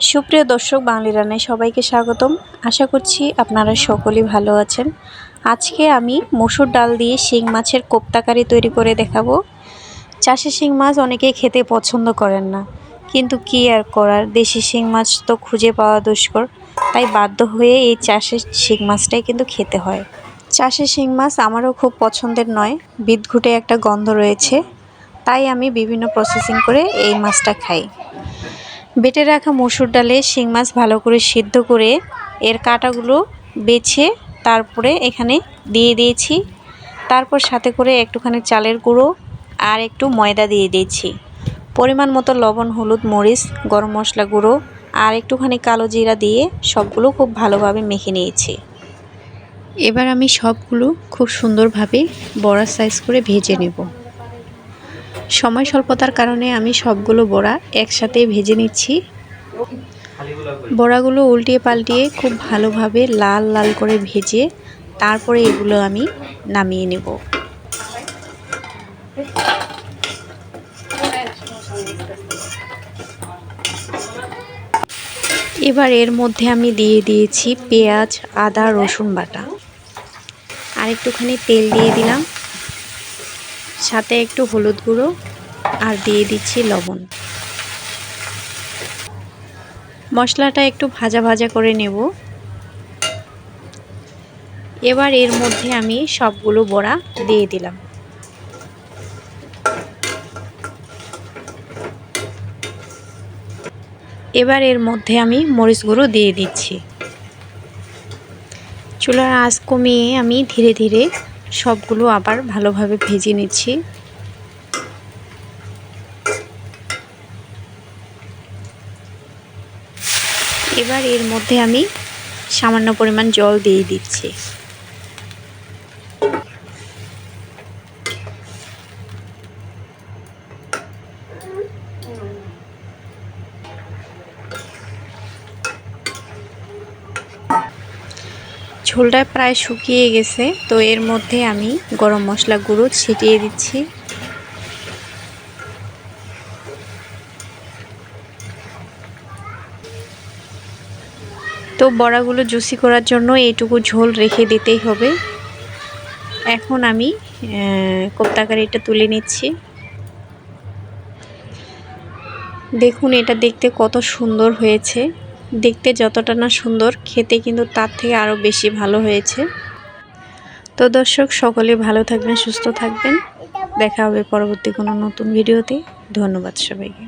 সুপ্রিয় দর্শক, বাঙালি রান্নায় সবাইকে স্বাগতম। আশা করছি আপনারা সকলেই ভালো আছেন। আজকে আমি মসুর ডাল দিয়ে শিং মাছের কোপ্তাকারি তৈরি করে দেখাবো। চাষি শিং মাছ অনেকেই খেতে পছন্দ করেন না। কিন্তু কি আর করার, দেশি শিং মাছ তো খুঁজে পাওয়া দুষ্কর। তাই বাধ্য হয়ে এই চাষের শিং মাছটাই কিন্তু খেতে হয়। চাষের শিং মাছ আমারও খুব পছন্দের নয়, বিদঘুটে একটা গন্ধ রয়েছে। তাই আমি বিভিন্ন প্রসেসিং করে এই মাছটা খাই। বেটে রাখা মসুর ডালে শিং মাছ ভালো করে সিদ্ধ করে এর কাঁটাগুলো বেছে তারপরে এখানে দিয়ে দিয়েছি। তারপর সাথে করে একটুখানি চালের গুঁড়ো আর একটু ময়দা দিয়ে দিয়েছি। পরিমাণ মতো লবণ, হলুদ, মরিচ, গরম মশলা গুঁড়ো আর একটুখানি কালো জিরা দিয়ে সবগুলো খুব ভালোভাবে মেখে নিয়েছি। এবার আমি সবগুলো খুব সুন্দরভাবে বড়া সাইজ করে ভেজে নেব। সময় স্বল্পতার কারণে আমি সবগুলো বড়া একসাথে ভেজে নিচ্ছি। বড়াগুলো উল্টিয়ে পাল্টিয়ে খুব ভালোভাবে লাল লাল করে ভেজে তারপরে এগুলো আমি নামিয়ে নেব। এবার এর মধ্যে আমি দিয়ে দিয়েছি পেঁয়াজ, আদা, রসুন বাটা। আর একটুখানি তেল দিয়ে দিলাম। সাথে একটু হলুদ গুঁড়ো আর দিয়ে দিচ্ছি লবণ। মশলাটা একটু ভাজা ভাজা করে নেব। এবার এর মধ্যে আমি সবগুলো বড়া দিয়ে দিলাম। এবার এর মধ্যে আমি মরিচ গুঁড়ো দিয়ে দিচ্ছি। চুলার আঁচ কমিয়ে আমি ধীরে ধীরে সবগুলো আবার ভালোভাবে ভেজে নিচ্ছি। এবার এর মধ্যে আমি সামান্য পরিমাণ জল দিয়ে দিচ্ছি। ঝোলটা প্রায় শুকিয়ে গেছে, তো এর মধ্যে আমি গরম মশলা গুঁড়ো ছিটিয়ে দিচ্ছি। তো বড়াগুলো জুসি করার জন্য এইটুকু ঝোল রেখে দিতেই হবে। এখন আমি কোপ্তাকারিটা তুলে নিচ্ছি। দেখুন, এটা দেখতে কত সুন্দর হয়েছে। দেখতে যতটা না সুন্দর, খেতে কিন্তু তার থেকে আরও বেশি ভালো হয়েছে। তো দর্শক, সকলে ভালো থাকবেন, সুস্থ থাকবেন। দেখা হবে পরবর্তী কোনো নতুন ভিডিওতে। ধন্যবাদ সবাইকে।